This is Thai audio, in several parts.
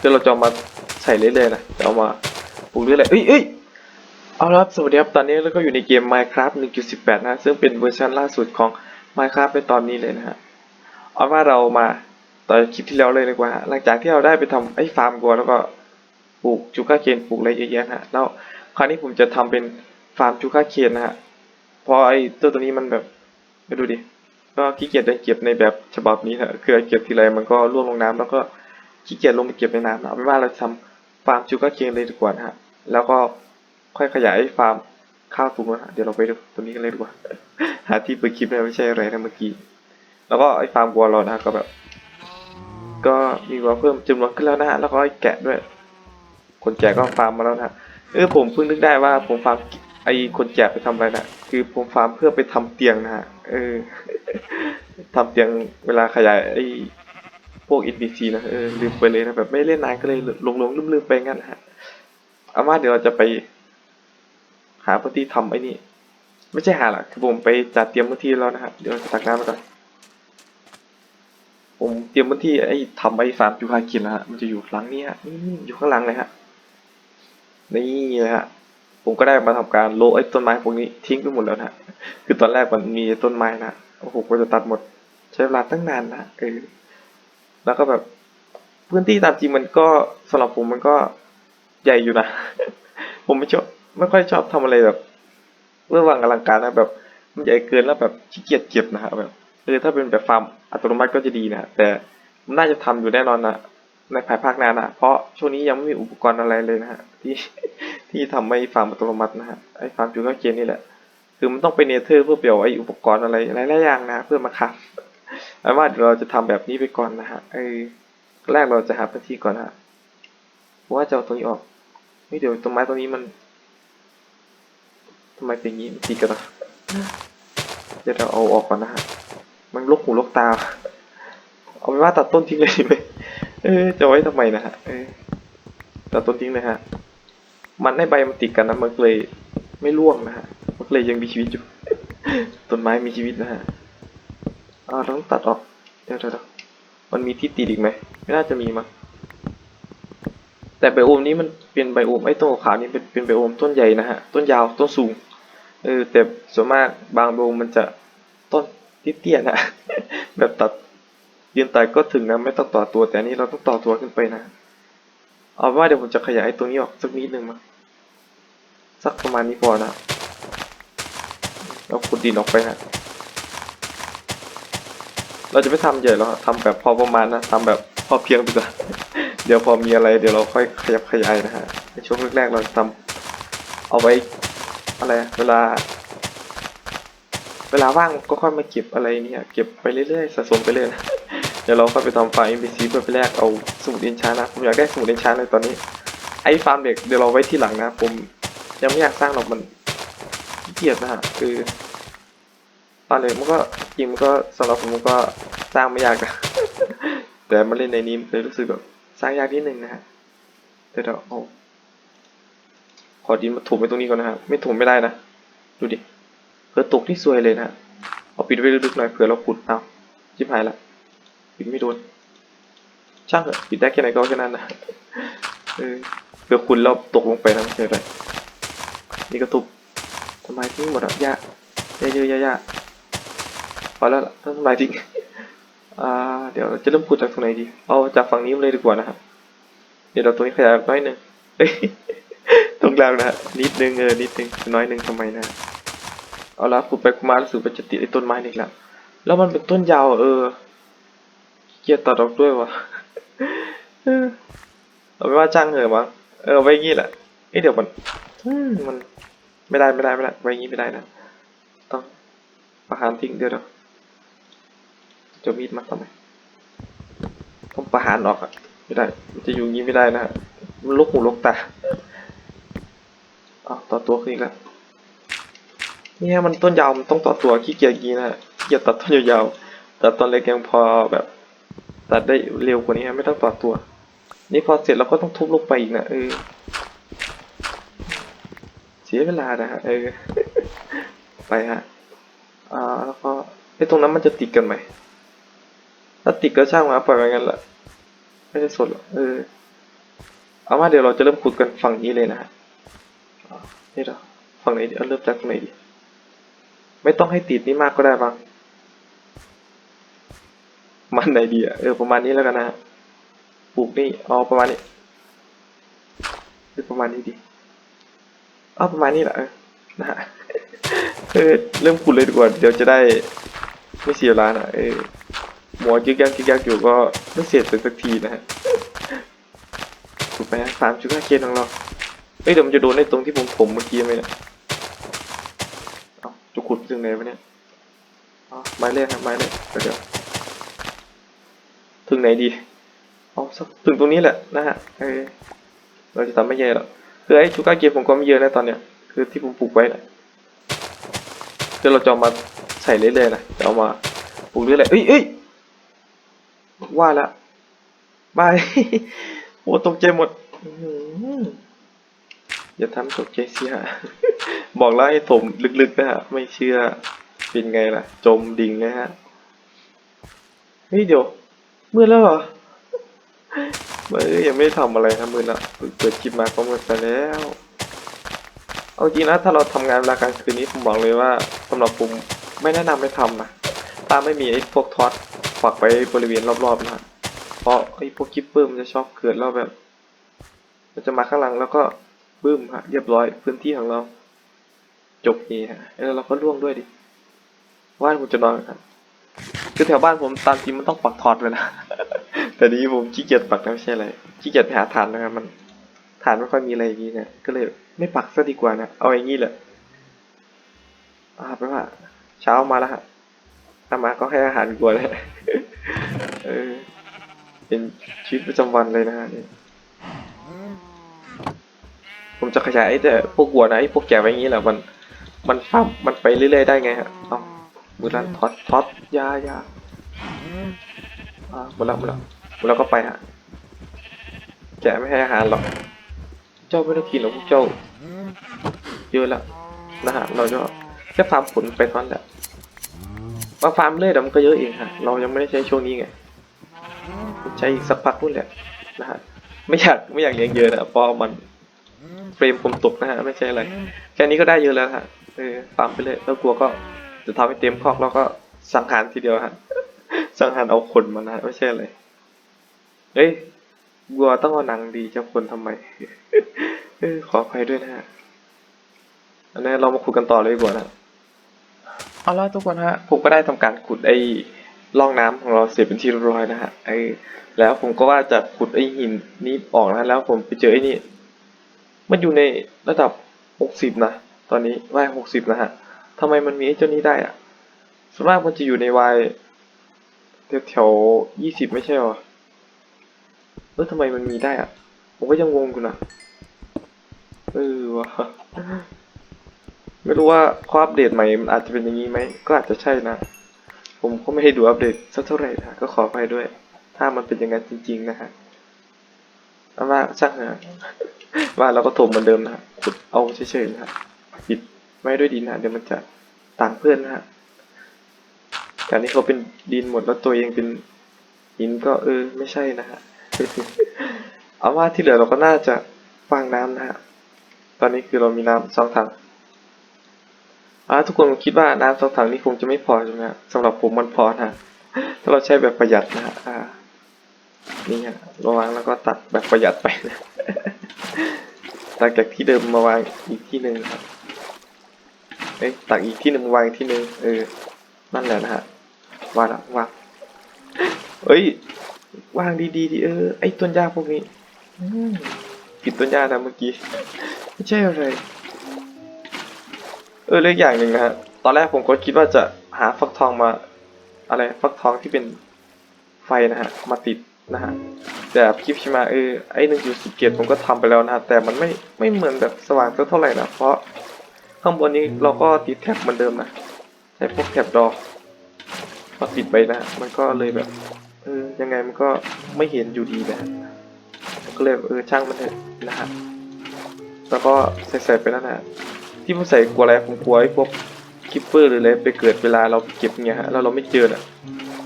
คือเราจะเอามาใส่เรื่อยๆนะจะเอามาปลูกเรื่อยๆเอ้ยเอ้ยเอาละครับสวัสดีครับตอนนี้เราก็อยู่ในเกม Minecraft 1.18 นะซึ่งเป็นเวอร์ชันล่าสุดของ Minecraft ในตอนนี้เลยนะฮะเอาว่าเรามาต่อคลิปที่แล้วเลยดีกว่า หลังจากที่เราได้ไปทำไอ้ฟาร์มกัวแล้วก็ปลูกจูก้าเคนปลูกอะไรเยอะแยะฮะแล้วคราวนี้ผมจะทำเป็นฟาร์มจูก้าเคนนะฮะเพราะไอ้ตัวตัวนี้มันแบบไปดูดิก็ขี้เกียจได้เก็บในแบบฉบับนี้นะคือเก็บทีไรมันก็ร่วงลงน้ำแล้วก็ ขี้เกียจลงไปเก็บในน้ำนะเอาเป็นว่าเราทำฟาร์มชูการ์เคนเลยดีกว่านะฮะแล้วก็ค่อยขยายฟาร์มข้าวตรงนู้นนะเดี๋ยวเราไปดูตรงนี้กันเลยดีกว่าหาที่เปิดคลิปเลยไม่ใช่อะไรนะเมื่อกี้แล้วก็ไอ้ฟาร์มวัวเรานะก็แบบ ก็มีวัวเพิ่มจำนวนขึ้นแล้วนะฮะแล้วก็ไอ้แกะด้วย คนแกะก็ฟาร์มมาแล้วนะเออผมเพิ่งนึกได้ว่าผมฟาร์มไอ้คนแกะไปทำอะไรนะคือผมฟาร์มเพื่อไปทำเตียงนะฮะเออทำเตียงเวลาขยายไอ้ พวก NPC นะเออลืมไปเลยนะแบบไม่เล่นนานก็เลยหลงหลงลืมลืมๆไปงั้นฮะเอาว่าเดี๋ยวเราจะไปหาพื้นที่ทำไอ้นี่ไม่ใช่หาหรอกคือผมไปจัดเตรียมพื้นที่แล้วนะฮะเดี๋ยวเราจะตักน้ำมาก่อนผมเตรียมพื้นที่ไอ้ทำไอ้ฟามยูคากินนะฮะมันจะอยู่หลังนี้ฮะนี่อยู่ข้างหลังเลยฮะนี่เลยฮะผมก็ได้มาทำการโลไอ้ต้นไม้พวกนี้ทิ้งไปหมดแล้วนะคือตอนแรกมันมีต้นไม้นะโอ้โหก็จะตัดหมดใช้เวลาตั้งนานนะเออ แล้วก็แบบพื้นที่ตามจริงมันก็สำหรับผมมันก็ใหญ่อยู่นะ ผมไม่ชอบไม่ค่อยชอบทำอะไรแบบเรื่องวังอลังการนะแบบ มันใหญ่เกินแล้วแบบขี้เกียจเก็บนะฮะแบบเออถ้าเป็นแบบฟาร์มอัตโนมัติก็จะดีนะแต่มันน่าจะทำอยู่แน่นอนนะในภายภาคหน้านะเพราะช่วงนี้ยังไม่มีอุปกรณ์อะไรเลยนะฮะที่ที่ทำให้ฟาร์มอัตโนมัตินะฮะไอ้ฟาร์มจูการ์เกนนี่แหละคือมันต้องไปเนเธอร์เพื่อเปลี่ยวไอ้อุปกรณ์อะไรหลายๆอย่างนะเพื่อมาคับ อาว่าเดี๋ยวเราจะทำแบบนี้ไปก่อนนะฮะไอ้แรกเราจะหาพื้นที่ก่อนนะฮะเพราะว่าจะเอาตรงนี้ออกไม่เดี๋ยวต้นไม้ตรงนี้มันทำไมเป็นอย่างนี้มันติดกันนะเดี๋ยวเราเอาออกก่อนนะฮะ มันลกหูลกตา เอาไปว่าตัดต้นทิ้งเลยดีไหมเออจะไว้ทำไมนะฮะ เออตัดต้นทิ้งเลยฮะ มันให้ใบมันติดกันนะมันเลยไม่ร่วงนะฮะ มันเลยยังมีชีวิตอยู่ ต้นไม้มีชีวิตนะฮะ อ่าเราต้องตัดออก เดี๋ยวเดี๋ยวมันมีที่ติดอีกไหม ไม่น่าจะมีมั้ง แต่ไบโอมนี้มันเป็นไบโอมไอ้ต้นขาวนี่เป็นเป็นไบโอมต้นใหญ่นะฮะ ต้นยาว ต้นสูง เออ แต่ส่วนมากบางไบโอมมันจะต้นเตี้ยนะ แบบตัดยืนตัดก็ถึงนะ ไม่ต้องต่อตัว แต่อันนี้เราต้องต่อตัวขึ้นไปนะ เอาว่าเดี๋ยวผมจะขยายตรงนี้ออกสักนิดหนึ่งมั้งสักประมาณนี้พอนะ เราขุดดินออกไปนะ เราจะไม่ทำใหญ่หรอกทำแบบพอประมาณนะทำแบบพอเพียงไปก่อนเดี๋ยวพอมีอะไรเดี๋ยวเราค่อยขยับขยายนะฮะในช่วงแรกๆเราจะทำเอาไว้อะไรเวลา เวลาว่างก็ค่อยมาเก็บอะไรเนี่ยเก็บไปเรื่อยๆสะสมไปเรื่อยนะเดี๋ยวเราค่อยไปทำไฟล์ NPC เพื่อไปแลกเอาสมุดเอนชานะผมอยากได้สมุดเอนชาเลยตอนนี้ไอ้ฟาร์มเด็กเดี๋ยวเราไว้ที่หลังนะ ผมยังไม่อยากสร้างหรอกมันเกียจนะฮะคือ ตอนเด็กมันก็จริมก็สำหรับผมมันก็สร้างไม่ยากนะแต่มาเล่นในนี้เลยรู้สึกแบบสร้างยากนิดนึงนะฮะเดี๋ยวเราเอาขอดินมาถมไปตรงนี้ก่อนนะฮะไม่ถมไม่ได้นะดูดิเผื่อตกที่ซวยเลยนะฮะเอาปิดไว้ลึกๆหน่อยเผื่อเราขุดเอาชิบหายละปิดไม่โดนช่างเถอะปิดได้แค่ไหนก็แค่นั้นนะเออเผื่อคุณเราตกลงไปนะไม่ใช่อะไรนี่ก็ทุบทำไมทิ้งหมดอะยาเยอะๆยาๆ พอแล้วล่ะต้องลายทิ้งอ่าเดี๋ยวจะเริ่มขุดจากตรงไหนดี เอาจากฝั่งนี้มาเลยดีกว่านะครับ เดี๋ยวเราตรงนี้ขยายน้อยหนึ่งเอ้ยตรงกลางนะฮะนิดนึงเออนิดนึงน้อยหนึ่งทำไมนะเอาละขุดไปขุดมารู้สึกว่าจะติดไอ้ต้นไม้นี่แหละแล้วมันเป็นต้นยาวเออ เกียจตัดออกด้วยวะเอาไปว่าจ้างเหอะมั้งเออไว้งี้แหละเอ้ยเดี๋ยวมันมมันไม่ได้ไม่ได้ไม่ได้ไว้งี้ไม่ได้นะต้องประหารทิ้งเดี๋ยวเดี๋ยว จะมีดมาทำไมต้องประหารออกอะไม่ได้ มันจะอยู่งี้ไม่ได้นะฮะมันลุกหูลุกตาอ้าวต่อตัวขึ้นอีกแล้วเนี่ยมันต้นยาวมันต้องต่อตัวขี้เกียจงี้นะฮะขี้เกียจตัดต้นยาวๆตัดต้นเล็กยังพอแบบตัดได้เร็วกว่านี้ฮะไม่ต้องต่อตัว นี่พอเสร็จเราก็ต้องทุบลงไปอีกนะเออเสียเวลานะฮะเออไปฮะอ่าแล้วก็ไอ้ตรงนั้นมันจะติดกันไหม ถ้าติดก็ช่างมาปล่อยไว้งั้นแหละไม่ได้สดหรอกเออเอามาเดี๋ยวเราจะเริ่มขุดกันฝั่งนี้เลยนะฮะนี่เหรอฝั่งไหนเอาเริ่มจากตรงไหนดีไม่ต้องให้ติดนี่มากก็ได้บ้างมันไหนดีอะเออประมาณนี้แล้วกันนะฮะปลูกนี่เอาประมาณนี้หรือประมาณนี้ดีเอาประมาณนี้แหละนะฮะเออเริ่มขุดเลยดีกว่าเดี๋ยวจะได้ไม่เสียเวลานะเออ หมอยึกยักยึกยักอยู่ก็ไม่เสร็จสักทีนะฮะถูกไหมสามจุดห้าเคของเราเอ้ยเดี๋ยวมันจะโดนในตรงที่ผมผมเมื่อกี้ไหมเนี่ยเอาจะขุดถึงไหนวะเนี่ยเอาไม้เล่ครับไม้เล่เดี๋ยวเดี๋ยวถึงไหนดีเอาสักถึงตรงนี้แหละนะฮะเออเราจะทำไม่แย่หรอกคือไอ้ชูก้าเกมผมก็ไม่เยอะนะตอนเนี้ยคือที่ผมปลูกไว้นะคือเราจะเอามาใส่เรื่อยๆนะจะเอามาปลูกเรื่อยๆเอ้ยเอ้ย ว่าละบายโอ้ตกใจหมดอย่าทำตกใจเสียบอกแล้วให้ถมลึกๆนะฮะ ไม่เชื่อ เป็นไงล่ะ จมดิ่งเลยฮะ เฮ้ยเดี๋ยวมืดแล้วเหรอเอ้ยยังไม่ทำอะไรนะมืดแล้วเปิดคลิปมาก็มืดไปแล้ว เอาจริงนะถ้าเราทำงานเวลากลางคืนนี้ผมบอกเลยว่าสำหรับผมไม่แนะนำให้ทำนะถ้าไม่มีไอ้พวกท็อต ปักไว้บริเวณรอบๆนะเพราะไอ้พวกคิปเปอร์มันจะชอบเกิดแล้วแบบมันจะมาข้างหลังแล้วก็บึ้มฮะเรียบร้อยพื้นที่ของเรา จบเอฮะแล้วเราก็ล่วงด้วยดิว่านผมจะนอนครับคือแถวบ้านผมตามจริงมันต้องปักทอดเลยนะ แต่นี้ผมขี้เกียจปักนะไม่ใช่อะไรขี้เกียจไปหาฐานนะครับมันฐานไม่ค่อยมีอะไรอย่างนี้เนี่ยก็เลยไม่ปักซะดีกว่านะ เอาอย่างนี้แหละอ่าแปลว่า เช้ามาแล้วฮะ ถ้ามาก็ให้อาหารกลัวเลยเออเป็นชีวิตประจำวันเลยนะฮะผมจะขยายแต่พวกวัวนะไอ้พวกแกะไว้อย่างนี้แหละมัน มันฟาร์มมันไปเรื่อยๆได้ไงฮะเอามือลันท็อตท็อตยายาอ่าหมดแล้วหมดแล้วหมดแล้วก็ไปฮะแกะไม่ให้อาหารหรอกเจ้าไม่ต้องกินหรอกพวกเจ้าเยอะแล้วนะฮะเราก็แค่ฟาร์มผลไปท่านั้นแหละ มาฟาร์มเรื่อยเดี๋ยวมันก็เยอะเองฮะเรายังไม่ได้ใช้ช่วงนี้ไงใช้อีกสักพักนู่นแหละนะฮะไม่อยากไม่อยากเลี้ยงเยอะนะเพราะมันเฟรมผมตกนะฮะไม่ใช่อะไรแค่นี้ก็ได้เยอะแล้วฮะเออฟาร์มไปเลยแล้วกลัวก็จะทำให้เต็มคอกแล้วก็สังหารทีเดียวฮะสังหารเอาคนมานะฮะไม่ใช่อะไรเฮ้ยวัวต้องเอาหนังดีเจ้าคนทำไมเออขออภัยด้วยนะฮะอันนี้เรามาขุดกันต่อเลยดีกว่านะ เอาละทุกคนฮะผมก็ได้ทำการขุดไอ้ร่องน้ำของเราเสร็จเป็นที่เรียบร้อยนะฮะไอ้แล้วผมก็ว่าจะขุดไอ้หินนี้ออกนะแล้วผมไปเจอไอ้นี่มันอยู่ในระดับหกสิบนะ ตอนนี้วายหกสิบนะฮะทำไมมันมีไอ้เจ้านี้ได้อะส่วนมากมันจะอยู่ในวายแถวยี่สิบไม่ใช่หรอเออทำไมมันมีได้อะผมก็ยังงงอยู่นะเออวะ ไม่รู้ว่าข้ออัปเดตใหม่มันอาจจะเป็นอย่างนี้ไหมก็อาจจะใช่นะ ผมก็ไม่ให้ดูอัปเดตสักเท่าไหร่นะก็ขอไปด้วย ถ้ามันเป็นอย่างนั้นจริง ๆ นะฮะเอาว่าช่างนะว่าเราก็ถมเหมือนเดิมนะขุดเอาเฉยๆนะฮะปิดไม่ด้วยดินนะเดี๋ยวมันจะต่างเพื่อนนะฮะแต่นี่เขาเป็นดินหมดแล้วตัวเองเป็นหินก็เออไม่ใช่นะฮะเอาว่าที่เหลือเราก็น่าจะวางน้ำนะฮะตอนนี้คือเรามีน้ำสองถัง อ่าทุกคนคิดว่าน้ำสองถังนี้คงจะไม่พอใช่ไหมสำหรับผมมันพอนะถ้าเราใช้แบบประหยัดนะอ่านี่ฮะระวางแล้วก็ตัดแบบประหยัดไปนะตักจากที่เดิมมาวางอีกที่หนึ่งครับเอ้ยตักอีกที่หนึ่งวางที่หนึ่งเออนั่นแหละนะฮะวางละวางเอ้ยวางดีๆดีเออไอ้ต้นหญ้าพวกนี้ผิดต้นหญ้านะเมื่อกี้ไม่ใช่อะไร เออเรื่องอย่างหนึ่งนะฮะตอนแรกผมก็คิดว่าจะหาฟักทองมา อะไรฟักทองที่เป็นไฟนะฮะมาติดนะฮะแต่คลิปชิมาเออไอ้หนึ่งจุดสิบเกตผมก็ทำไปแล้วนะฮะแต่มันไม่ไม่เหมือนแบบสว่างสักเท่าไหร่นะเพราะข้างบนนี้เราก็ติดแท็บเหมือนเดิมนะใช้พวกแท็บดอกมาติดไปนะฮะมันก็เลยแบบเออยังไงมันก็ไม่เห็นอยู่ดีนะฮะผมก็เลยเออช่างมันเถอะนะฮะแล้วก็ใส่ใส่ไปนั่นนะ ที่ผมใส่กลัวอะไรผมกลัวไอ้พวกคิปเปอร์หรืออะไรไปเกิดเวลาเราเก็บเงี้ยฮะแล้วเราไม่เจอน่ะ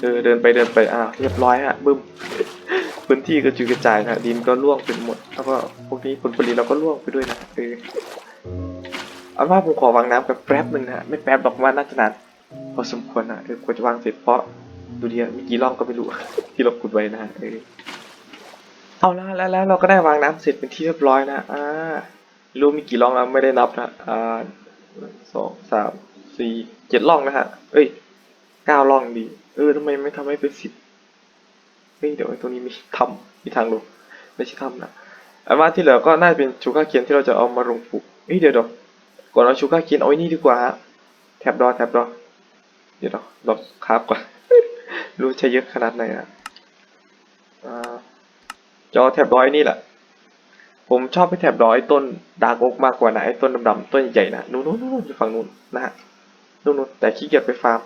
เออเดินไปเดินไปอ้าวเรียบร้อยฮะบึ้มพื้นที่กระจุกระจายนะดินก็ร่วงเป็นหมด แล้วก็พวกนี้ผลผลิตเราก็ร่วงไปด้วยนะเออเอาว่าผมขอวางน้ำกับแป๊บหนึ่งนะไม่แป๊บหรอกว่าน่าจะนานพอสมควรนะเออกว่าจะวางเสร็จเพราะดูดีมีกี่ร่องก็ไม่รู้ ที่เราขุดไว้นะเออเอาละแล้วแล้วเราก็ได้วางน้ำเสร็จเป็นที่เรียบร้อยนะอ่า รู้มีกี่ร่องแล้วไม่ได้นับนะอ่าสองสามสี่เจ็ดร่องนะฮะ เอ้ยเก้าร่องดี เออทำไมไม่ทำให้เป็นสิบเฮ้ยเดี๋ยวตรงนี้มีทำมีทางลงไม่ใช่ทำนะอันว่าที่เหลือก็น่าจะเป็นชูกาเคียนที่เราจะเอามาลงปลูกเฮ้ยเดี๋ยวเดี๋ยวก่อนเอาชูกาเคียนเอาไว้นี่ดีกว่าฮะแท็บดอแท็บดอเดี๋ยวเดี๋ยวเราคราบก่อนรู้ใช้เยอะขนาดไหนอะอ่าจอแท็บดอยนี่แหละ ผมชอบไปแท็บดอยต้นดาร์กโอกมากกว่านะไอ้ต้นดำๆต้นใหญ่ๆนะนู้นนู้นนู้นอยู่ฝั่งนู้นนะฮะนู้นนู้นแต่ขี้เกียจไปฟาร์ม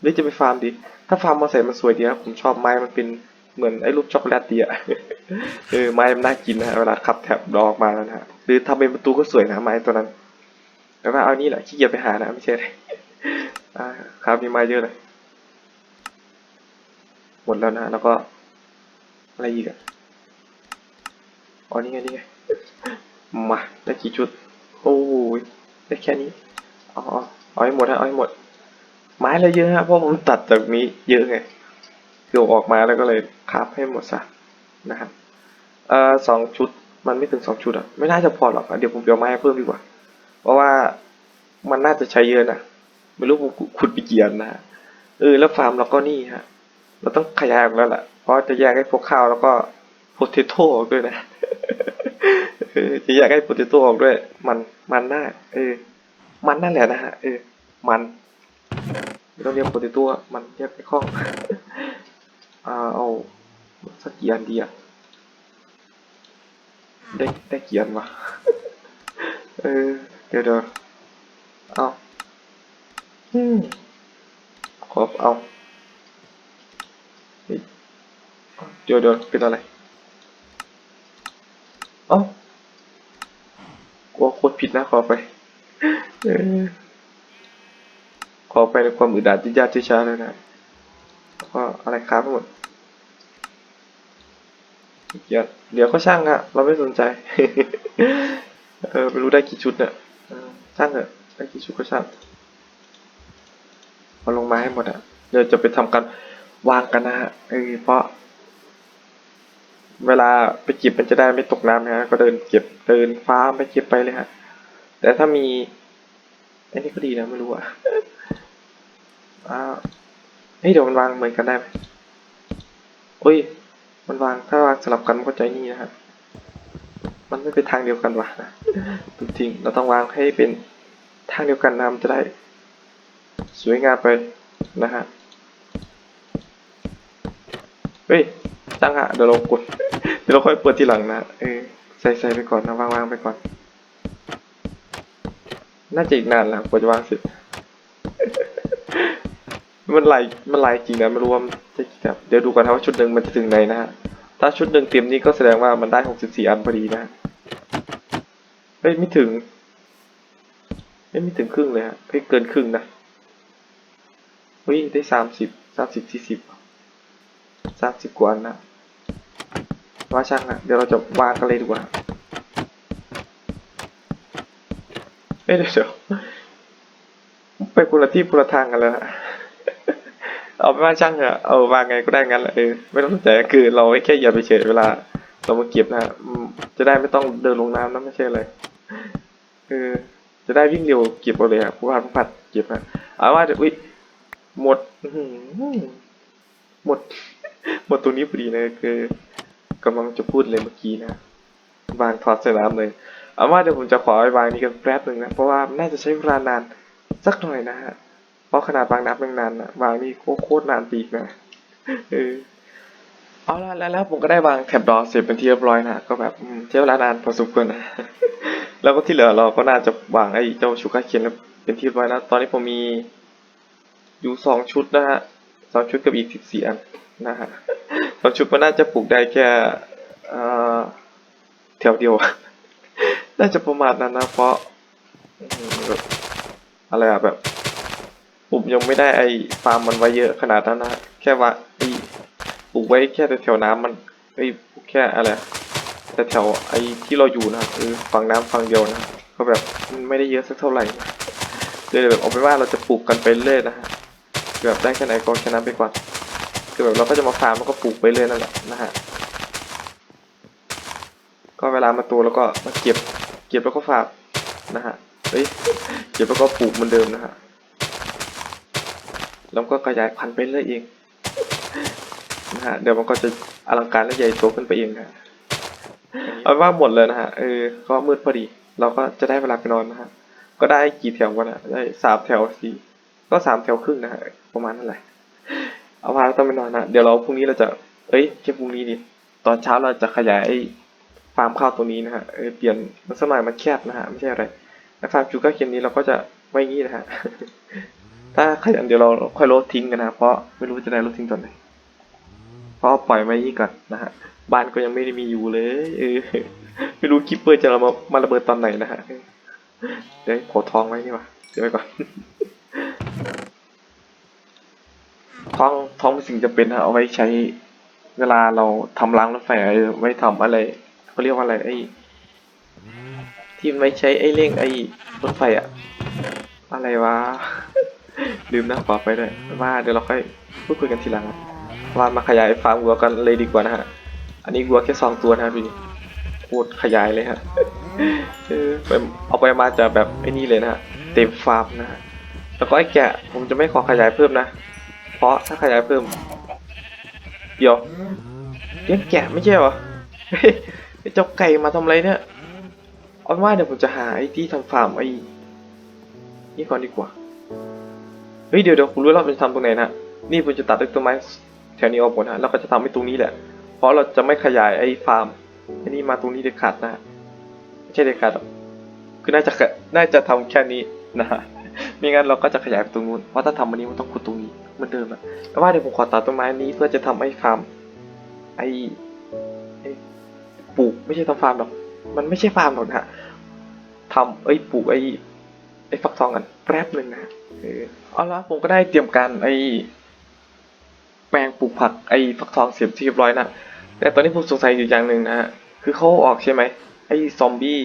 หรือจะไปฟาร์มดี ถ้าฟาร์มมอเสสมันสวยดีนะผมชอบไม้มันเป็นเหมือนไอ้รูปช็อกโกแลตดีอะเออไม้มันน่ากินนะเวลาขับแถบดอกมาแล้วนะฮะหรือทำเป็นประตูก็สวยนะไม้ตัวนั้น แต่ว่าเอานี่แหละขี้เกียจไปหานะไม่ใช่เลยครับมีไม้เยอะเลยหมดแล้วนะแล้วก็อะไรอีกอะอ๋อนี่ไงนี่ไง มาได้กี่ชุด โอ้ยได้แค่นี้อ๋อเอาให้หมดฮะเอาให้หมด ไม้อะไรเยอะฮะเพราะผมตัดจากนี้เยอะไงคือเอาออกมาแล้วก็เลยคาบให้หมดซะนะครับเอ่อสองชุดมันไม่ถึงสองชุดอะไม่น่าจะพอหรอกอเดี๋ยวผมไปเอาไม้เพิ่มดีกว่า เพราะว่ามันน่าจะใช้เยอะนะไม่รู้ผมขุดไปเกี่อันนะฮะเออแล้วฟาร์มเราก็นี่ฮะเราต้องขยายออกแล้วแหละเพราะจะแยกให้พวกข้าวแล้วก็โพเทโต้ด้วยนะ เออจะแยากให้โพเทโต้ออกด้วย มันมันน่าเออ มันนั่นแหละนะฮะเออ มันไม่ต้องเรียกโปรตีตัวมันเรียกไม่คล่องอ่าเอาสักกี่อันดีอะได้ได้กี่อันวะเออเดี๋ยวเดี๋ยวเอาขอบเอาเฮ้ยเดี๋ยวเดี๋ยวเป็นอะไรเอ้า กลัวโคตรผิดนะขอไปออขอไปในความอึดอัดที่ยากที่ช้าเลยนะแล้วก็อะไรค้าไปหมดเดี๋ยวเดี๋ยวก็ช่างอะเราไม่สนใจ เออไม่รู้ได้กี่ชุดเนี่ยช่างเถอะได้กี่ชุดก็ช่างเอาลงมาให้หมดอะเดี๋ยวจะไปทำการวางกันนะฮะเออเพราะ เวลาไปเก็บมันจะได้ไม่ตกน้ำนะฮะก็เดินเก็บเดินฟ้าร์มไปเก็บไปเลยฮะ แต่ถ้ามีอันนี้ก็ดีนะไม่รู้อะอ่าเฮ้ยเดี๋ยวมันวางเหมือนกันได้ไหมโอ้ย มันวางถ้าวางสลับกันมันก็ใจนี่นะฮะมันไม่เป็นทางเดียวกันวะนะจริงเราต้องวางให้เป็นทางเดียวกันนะมันจะได้ สวยงามไปนะฮะเฮ้ย ตั้งฮะเดี๋ยวเรากด เดี๋ยวเราค่อยเปิดทีหลังนะ เออ ใส่ใส่ไปก่อนนะวางวางไปก่อน น่าจะอีกนานแล้วกว่าจะวางเสร็จ มันไหลมันไหลจริงนะไม่รู้ว่ามันจะกี่แบบเดี๋ยวดูกันนะว่าชุดหนึ่งมันจะถึงไหนนะฮะ ถ้าชุดหนึ่งเต็มนี่ก็แสดงว่ามันได้หกสิบสี่อันพอดีนะฮะเฮ้ยไม่ถึงเฮ้ยไม่ถึงครึ่งเลยฮะเฮ้ยเกินครึ่งนะเฮ้ยได้สามสิบสามสิบสี่สิบสามสิบกว่าอันนะ ว่าช่างนะเดี๋ยวเราจะวางกันเลยดีกว่าเฮ้ยเดี๋ยวไปคนละที่คนละทางกันแล้วฮะเอาไปว่าช่างเถอะเอาวางไงก็ได้งั้นแหละเออไม่ต้องสนใจคือเราแค่อย่าไปเฉยเวลา เรามาเก็บนะจะได้ไม่ต้องเดินลงน้ำนะไม่ใช่เลยเออจะได้วิ่งเร็วเก็บเอาเลยอะผู้พันผู้พัดเก็บนะเอาว่าเดี๋ยวอุ้ยหมดหมด หมดตรงนี้พอดีนะคือ กำลังจะพูดเลยเมื่อกี้นะวางถอดใส่น้ำเลยเอาว่าเดี๋ยวผมจะขอไปวางนี้กันแป๊บหนึ่งนะ เพราะว่าน่าจะใช้เวลานานสักหน่อยนะฮะ เพราะขนาดวางนับยังนานนะวางนี่โคตรนานปีกนะเออเอาละแล้วผมก็ได้วางแถบดอเสร็จเป็นที่เรียบร้อยนะก็แบบใช้เวลานานพอสมควรนะแล้วก็ที่เหลือเราก็น่าจะวางไอ้เจ้าชูการเคียนเป็นที่เรียบร้อยแล้วตอนนี้ผมมีอยู่สองชุดนะฮะ สองชุดกับอีกสิบสี่อันนะฮะสองชุดมันน่าจะปลูกได้แค่แถวเดียว น่าจะประมาณนั้นนะ เพราะอะไรอะแบบผมยังไม่ได้ไอ้ฟาร์มมันไว้เยอะขนาดนั้นนะ แค่ว่าไอ้ปลูกไว้แค่แถวน้ำมันเอ้ยแค่อะไรแต่แถวไอ้ที่เราอยู่นะครับเอฝั่งน้ำฝั่งเดียวนะก็แบบมันไม่ได้เยอะสักเท่าไหร่เลยแบบเอาไปนว่าเราจะปลูกกันไปเรื่อยนะฮะ แบบได้แค่ไหนก็แค่นั้นไปก่อนคือแบบเราก็จะมาฟาร์มแล้วก็ปลูกไปเรื่อยนั่นแหละนะฮะก็เวลามาโตแล้วก็มาเก็บ เก็บแล้วก็ฝากนะฮะเฮ้ยเก็บแล้วก็ปลูกเหมือนเดิมนะฮะแล้วก็ขยายพันธุ์ไปเรื่อยเองนะฮะเดี๋ยวมันก็จะอลังการและใหญ่โตขึ้นไปเองนะฮะเอาว่าหมดเลยนะฮะเออก็มืดพอดี เราก็จะได้เวลาไปนอนนะฮะก็ได้กี่แถววะนะได้สามแถวสี่ก็สามแถวครึ่งนะฮะ ประมาณนั่นแหละเอาว่าเราต้องไปนอนนะเดี๋ยวเราพรุ่งนี้เราจะ เอ้ยแค่พรุ่งนี้ดิตอนเช้าเราจะขยายไอ้ฟาร์มข้าวตรงนี้นะฮะเออเปลี่ยนมันสมัยมันแคบนะฮะไม่ใช่อะไรแล้วฟาร์มจูก้าเคนนี้เราก็จะไว้งี้นะฮะถ้าขยันเดี๋ยวเราค่อยลดทิ้งกันนะเพราะไม่รู้จะได้ลดทิ้งตอนไหนเพราะปล่อยไว้นี่ก่อนนะฮะบ้านก็ยังไม่ได้มีอยู่เลยเออไม่รู้คิปเปอร์จะมามาระเบิดตอนไหนนะฮะเดี๋ยวขอทองไว้นี่วะเดี๋ยวไว้ก่อน ทองท้องเป็นสิ่งจำเป็นฮะเอาไว้ใช้เวลาเราทำรางรถไฟเออไว้ทำอะไรเขาเรียกว่าอะไรไอ้ที่ไว้ใช้ไอ้เร่งไอ้รถไฟอะอะไรวะ ลืมนะขอไปด้วยว่าเดี๋ยวเราค่อยพูดคุยกันทีหลังว่ามาขยายฟาร์มวัวกันเลยดีกว่านะฮะ อันนี้วัวแค่สองตัวนะครับดูนี่พูดขยายเลยฮะเออเอาไปมาจะแบบไอ้นี่เลยนะฮะเต็มฟาร์มนะฮะแล้วก็ไอ้แกะผมจะไม่ขอขยายเพิ่มนะ เพราะถ้าขยายเพิ่มเดี๋ยวเลี้ยงแกะไม่ใช่เหรอเฮ้ยเจ้าไก่มาทำอะไรเนี่ยเอาเป็นว่าเดี๋ยวผมจะหาไอ้ที่ทำฟาร์มไอ้นี่ก่อนดีกว่าเฮ้ยเดี๋ยวเดี๋ยวผมรู้แล้วเราจะทำตรงไหนนะนี่ผมจะตัดต้นไม้แถวนี้ออกหมดนะแล้วก็จะทำให้ตรงนี้แหละ เพราะเราจะไม่ขยายไอ้ฟาร์มอันนี้มาตรงนี้เด็ดขาดนะฮะไม่ใช่เด็ดขาดหรอกคือน่าจะน่าจะทำแค่นี้นะฮะไม่งั้นเราก็จะขยายไปตรงนู้นเพราะถ้าทำอันนี้มันต้องขุดตรงนี้ มือนเดิมอะแต่ว่าเดี๋ยวผมขอตัดต้นไม้นี้เพื่อจะทำไอ้ฟาร์มไอ้ไอปลูกไม่ใช่ทำฟาร์มหรอก มันไม่ใช่ฟาร์มหรอกนะฮะทำไอ้ปลูกไอ้ไอ้ฟักทองกันแป๊บหนึ่งนะเออเอาละผมก็ได้เตรียมการไอ้แปลงปลูกผักไอ้ฟักทองเสียบที่เรียบร้อยนะแต่ตอนนี้ผมสงสัยอยู่อย่างหนึ่งนะฮะคือเขาออกใช่ไหมไอ้ซอมบี้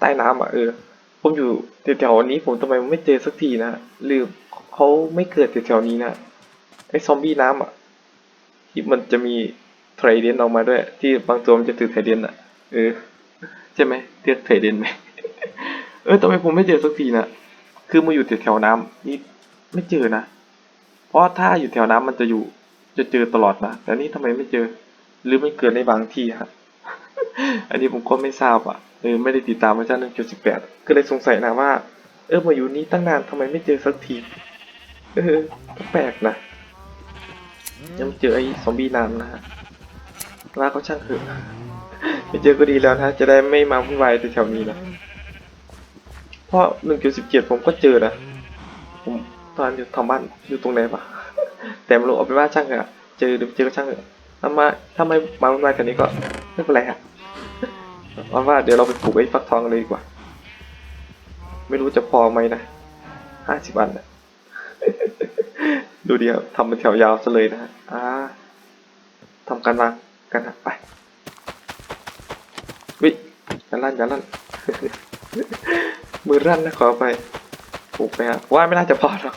ใต้น้ำอะเออผมอยู่แถวๆนี้ผมทำไมไม่เจอสักทีนะหรือ เขาไม่เกิดแถวๆนี้นะไอ้ซอมบี้น้ำอะที่มันจะมีไทรเดนออกมาด้วย ที่บางตัวมันจะถือไทรเดนอะ เออ ใช่ไหมเรียกไทรเดนไหมเออทำไมผมไม่เจอสักทีนะคือมาอยู่แถวๆน้ำนี่ไม่เจอนะ เพราะถ้าอยู่แถวน้ำมันจะอยู่ จะเจอตลอดนะแต่นี่ทำไมไม่เจอ หรือไม่เกิดในบางที่ฮะอันนี้ผมก็ไม่ทราบอะเออไม่ได้ติดตามเวอร์ชันหนึ่งจุดสิบแปดก็เลยสงสัยนะว่า เออมาอยู่นี้ตั้งนานทำไมไม่เจอสักที เออก็แปลกนะยังไม่เจอไอ้ซอมบี้น้ำนะฮะว่าเขาช่างเถอะไม่เจอก็ดีแล้วนะจะได้ไม่มาวุ่นวายแถวๆนี้นะเพราะหนึ่งจุดสิบเจ็ดผมก็เจอนะผมตอนอยู่ทำบ้านอยู่ตรงไหนปะแต่ไม่รู้เอาไปนว่าช่างเถอะเจอหรือไม่เจอก็ช่างเถอะถ้ามาถ้าไม่มาวุ่นวายแถวนี้ก็ไม่เป็นไรฮะเอาว่าเดี๋ยวเราไปปลูกไอ้ฟักทองกันเลยดีกว่า ไม่รู้จะพอไหมนะห้าสิบอันนะ ดูดีครับทำเป็นแถวยาวซะเลยนะฮะอ่าทำการวางกันนะไปวิอย่าลั่นอย่าลั่น มือรั่นนะขอไปปลูกไปฮะว่าไม่น่าจะพอหรอก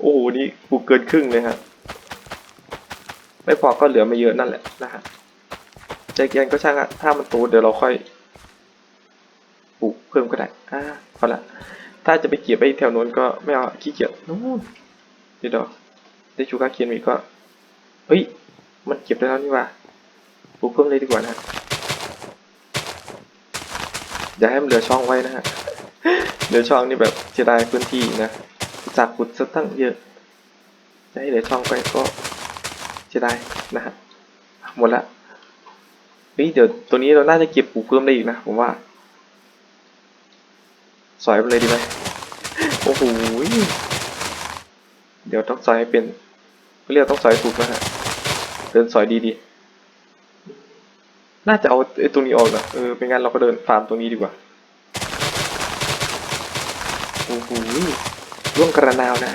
โอ้โหนี่ปลูกเกินครึ่งเลยฮะไม่พอก็เหลือไม่เยอะนั่นแหละนะฮะใจเย็นก็ช่างอะถ้ามันโตเดี๋ยวเราค่อยปลูกเพิ่มก็ได้อ่าพอละ ถ้าจะไปเก็บไอ้แถวโน้นก็ไม่เอาขี้เกียจนู่นเดี๋ยวเดี๋ยวได้ชูการ์เคียนมีก็เฮ้ย มันเก็บได้แล้วนี่หว่าปลูกเพิ่มเลยดีกว่านะอย่าให้มันเหลือช่องไว้นะฮะเหลือช่องนี่แบบเสียดายพื้นที่นะจากขุดซะตั้งเยอะจะให้เหลือช่องไปก็เสียดายนะฮะหมดละเฮ้ยเดี๋ยวตัวนี้เราน่าจะเก็บปลูกเพิ่มได้อีกนะผมว่า สอยไปเลยดีไหมโอ้โหเดี๋ยวต้องสอยให้เป็นเรียกต้องสอยถูกนะฮะเดินสอยดีๆน่าจะเอาไอ้ตรงนี้ออกนะเออไม่งั้นเราก็เดินฟาร์มตรงนี้ดีกว่าโอ้โหร่วงกระนาวนะ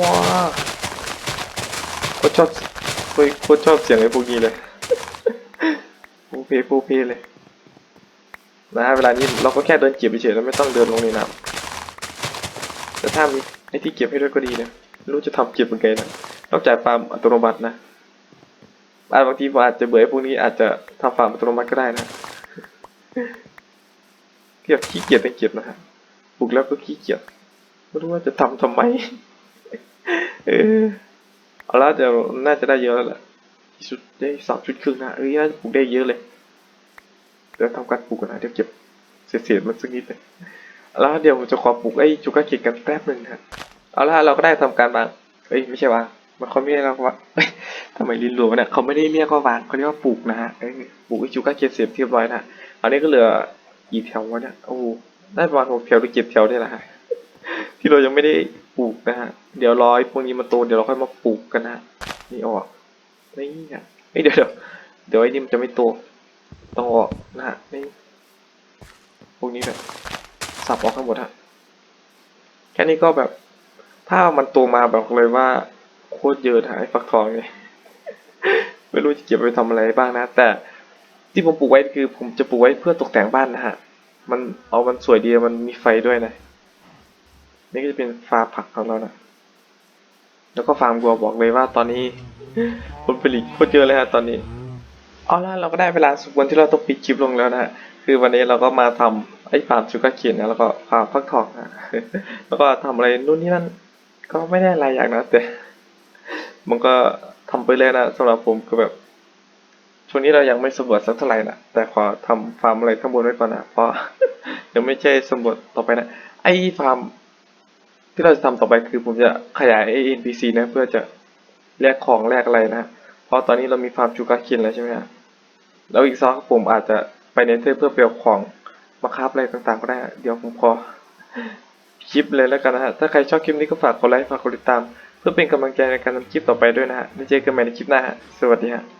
ว้าโคตรชอบโคตรชอบเสียงไอ้พวกนี้เลยปูเพปูเพเลย นะฮะเวลานี้เราก็แค่เดินเก็บเฉยๆแล้วไม่ต้องเดินลงในน้ำแต่ถ้ามีไอ้ที่เก็บให้ด้วยก็ดีนะรู้จะทำเก็บยังไงนะนอกจากฟาร์มอัตโนมัตินะอาจบางทีผมอาจจะเบื่อไอพวกนี้อาจจะทำฟาร์มอัตโนมัติก็ได้นะเกียบขี้เกียจแต่เก็บนะฮะปลูกแล้วก็ขี้เกียจไม่รู้ว่าจะทำทำไมเออเอาละเดี๋ยวน่าจะได้เยอะแล้วแหละที่สุดได้สามชุดครึ่งนะเอ้ยน่าจะปลูกได้เยอะเลย เดี๋ยวทำการปลูกกันนะเดี๋ยวเก็บเศษๆมันสักนิดเลยเอาละเดี๋ยวผมจะขอปลูกไอ้จูก้าเกตกันแป๊บหนึ่งนะเอาละเราก็ได้ทำการวางเอ้ยไม่ใช่วางมันเขาไม่เรียกว่าทำไมลินรัววะเนี่ยเขาไม่ได้เรียกว่าวางเขาเรียกว่าปลูกนะฮะเอ้ปลูกไอ้จูก้าเกตเสร็จเรียบร้อยนะอันนี้ก็เหลือกี่แถววะเนี่ยโอ้ได้ประมาณหกแถวหรือเจ็ดแถวเนี่ยแหละที่เรายังไม่ได้ปลูกนะฮะเดี๋ยวรอไอ้พวกนี้มันโตเดี๋ยวเราค่อยมาปลูกกันนะนี่ออกนี่อะเอ้ยเดี๋ยวเดี๋ยวเดี๋ยวไอ้นี่มันจะไม่โต ต้องออกนะฮะนี่พวกนี้แบบสับออกทั้งหมดฮะแค่นี้ก็แบบถ้ามันโตมาแบบเลยว่าโคตรเยอะนะไอ้ฟักทองเนี่ยไม่รู้จะเก็บไปทำอะไรบ้างนะ แต่ที่ผมปลูกไว้คือผมจะปลูกไว้เพื่อตกแต่งบ้านนะฮะ มันเอามันสวยดีมันมีไฟด้วยนะ นี่ก็จะเป็นฟาร์มผักของเรานะแล้วก็ฟาร์มวัวบอกเลยว่าตอนนี้ผลผลิตโคตรเยอะเลยฮะตอนนี้ เอาล่ะเราก็ได้เวลาสมควรที่เราต้องปิดคลิปลงแล้วนะฮะคือวันนี้เราก็มาทำไอ้ฟาร์มชูการ์เนนะแล้วก็ฟาร์มฟักทองนะแล้วก็ทำอะไรนู่นนี่นั่นก็ไม่ได้อะไรอย่างนะแต่ มันก็ทำไปเลยนะสำหรับผมคือแบบช่วงนี้เรายังไม่สำรวจสักเท่าไหร่นะแต่ขอทำฟาร์มอะไรข้างบนไว้ก่อนนะเพราะยังไม่ใช่สำรวจต่อไปนะไอ้ฟาร์มที่เราจะทำต่อไปคือผมจะขยายไอ้ NPC นะเพื่อจะแลกของแลกอะไรนะเพราะตอนนี้เรามีฟาร์มชูการ์เคนแล้วใช่ไหมฮะ แล้วอีกซอกผมอาจจะไปเน้นเพื่อเพียวของมาคราฟอะไรต่างๆก็ได้ เดี๋ยวผมขอคลิปเลยแล้วกันนะฮะ ถ้าใครชอบคลิปนี้ก็ฝากกดไลค์ ฝากกดติดตาม เพื่อเป็นกำลังใจในการทำคลิปต่อไปด้วยนะฮะ แล้วเจอกันใหม่ในคลิปหน้าฮะ สวัสดีฮะ